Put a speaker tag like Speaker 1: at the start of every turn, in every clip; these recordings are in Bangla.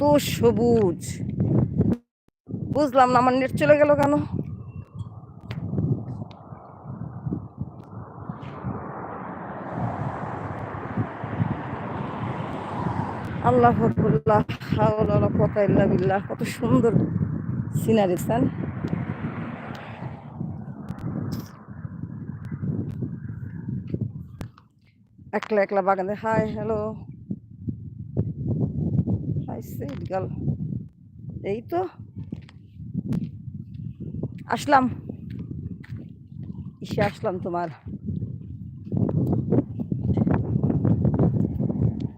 Speaker 1: কত সবুজ। বুঝলাম না, আমার নেট চলে গেল কেন? আল্লাহ হাওলা ওয়ালা বিল্লাহ, কত সুন্দর সিনারি স্যান একলা একলা বাগানে, হাই, হ্যালো। সুইট এই তো। আসলাম। ইসে আসলাম তোমার।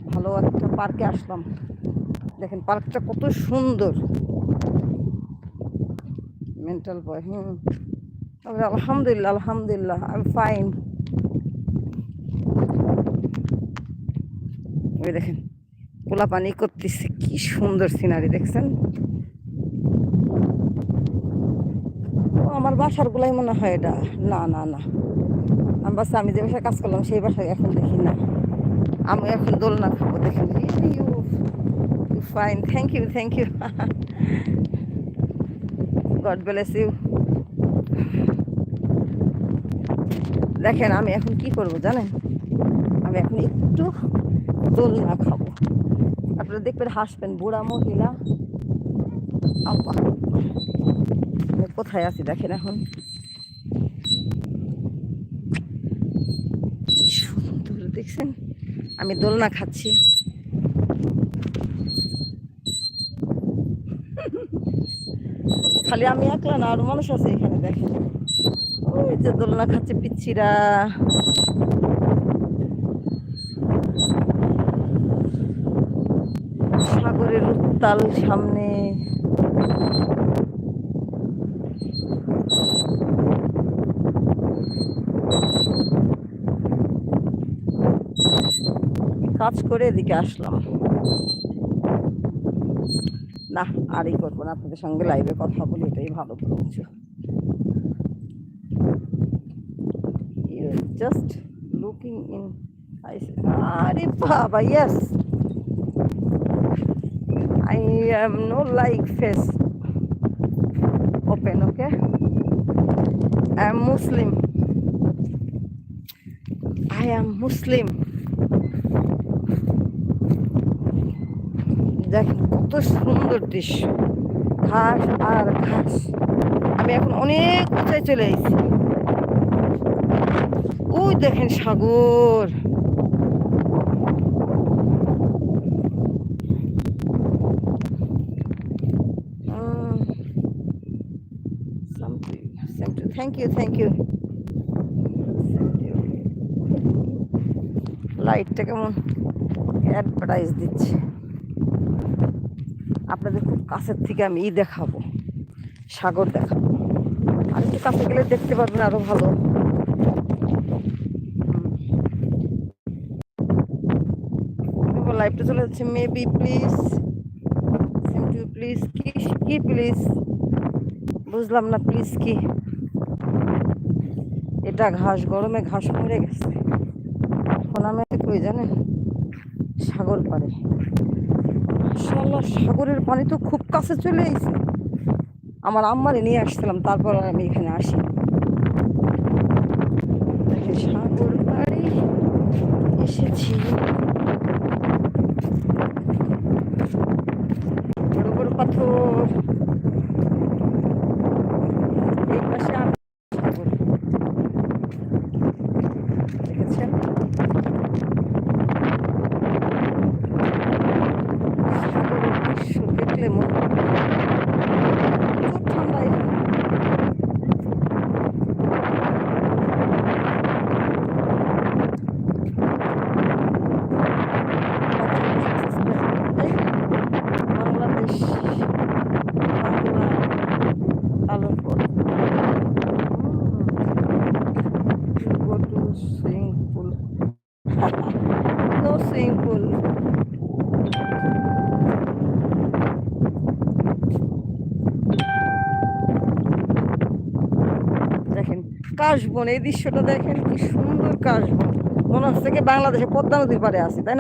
Speaker 1: ভালো একটা পার্কে আসলাম। দেখেন, পার্কটা কত সুন্দর। Mental boy hmm. আলহামদুলিল্লাহ আলহামদুলিল্লাহ আই ফাইন ওই দেখেন পোলা পানি করতেছে, কি সুন্দর সিনারি দেখছেন? আমার বাসার গুলাই মনে হয় এটা। না না না। আমার বাসা আমি যে বাসায় কাজ করলাম, সেই বাসায় এখন দেখি না। আমি এখন দোলনা খাব দেখেন fine thank you thank you God bless you দেখেন, আমি এখন কি করব, জানেন? আমি এখন একটু দোলনা খাব। আপনারা দেখবেন হাসবেন, বুড়া মহিলা। কোথায় আছি দেখেন এখন? সুন্দর, দেখছেন? আমি দোলনা খাচ্ছি। খালি আমি একলা না, আরও মানুষ আছে এখানে, দেখেন। ওই যে দোলনা খাচ্ছে পিচ্ছিরা। সাগরের উত্তাল সামনে। কাজ করে এদিকে আসলাম। না, আরই করব না, আপনাদের সঙ্গে লাইভে কথা বলি, এটাই ভালো বলছো জাস্ট লুকিং ইন আরে বাবা yes I am no like face open, okay? I am Muslim. I am Muslim. দেখেন কত সুন্দর দৃশ্য ঘাস আর ঘাস আমি এখন অনেক উঁচায় চলে এসেছি ওই দেখেন সাগর থ্যাংক ইউ থ্যাংক ইউ লাইটটা কেমন? অ্যাডভার্টাইজ দিচ্ছে। আপনাদের খুব কাছের থেকে আমি ই দেখাবো। সাগর দেখাবো। আর একটু কাছে গেলে দেখতে পারবেন আরও ভালো। লাইভটা চলে যাচ্ছে। মেবি প্লিজ প্লিজ কি কি প্লিজ বুঝলাম না প্লিজ কি? এটা ঘাস, গরমে ঘাস মরে গেছে। আমি কই জানেন? সাগর পারে সাগরের পানি তো খুব কাছে চলে এসেছে আমার আম্মারে নিয়ে আসছিলাম, তারপর আমি এখানে আসি সাগর পাড়ে এসেছি। বড় বড় পাথর এই পাশে আর সাগর দেখেছেন সাগরের দৃশ্য দেখলে মন খুব ঠান্ডা এখানে বাংলাদেশ বাংলা আলোর পর go to swimming pool. No pool. দেখেন, কাশবন, এই দৃশ্যটা দেখেন কি সুন্দর কাশবন মনে হচ্ছে কি বাংলাদেশে পদ্মা নদীর পারে আছে, তাই না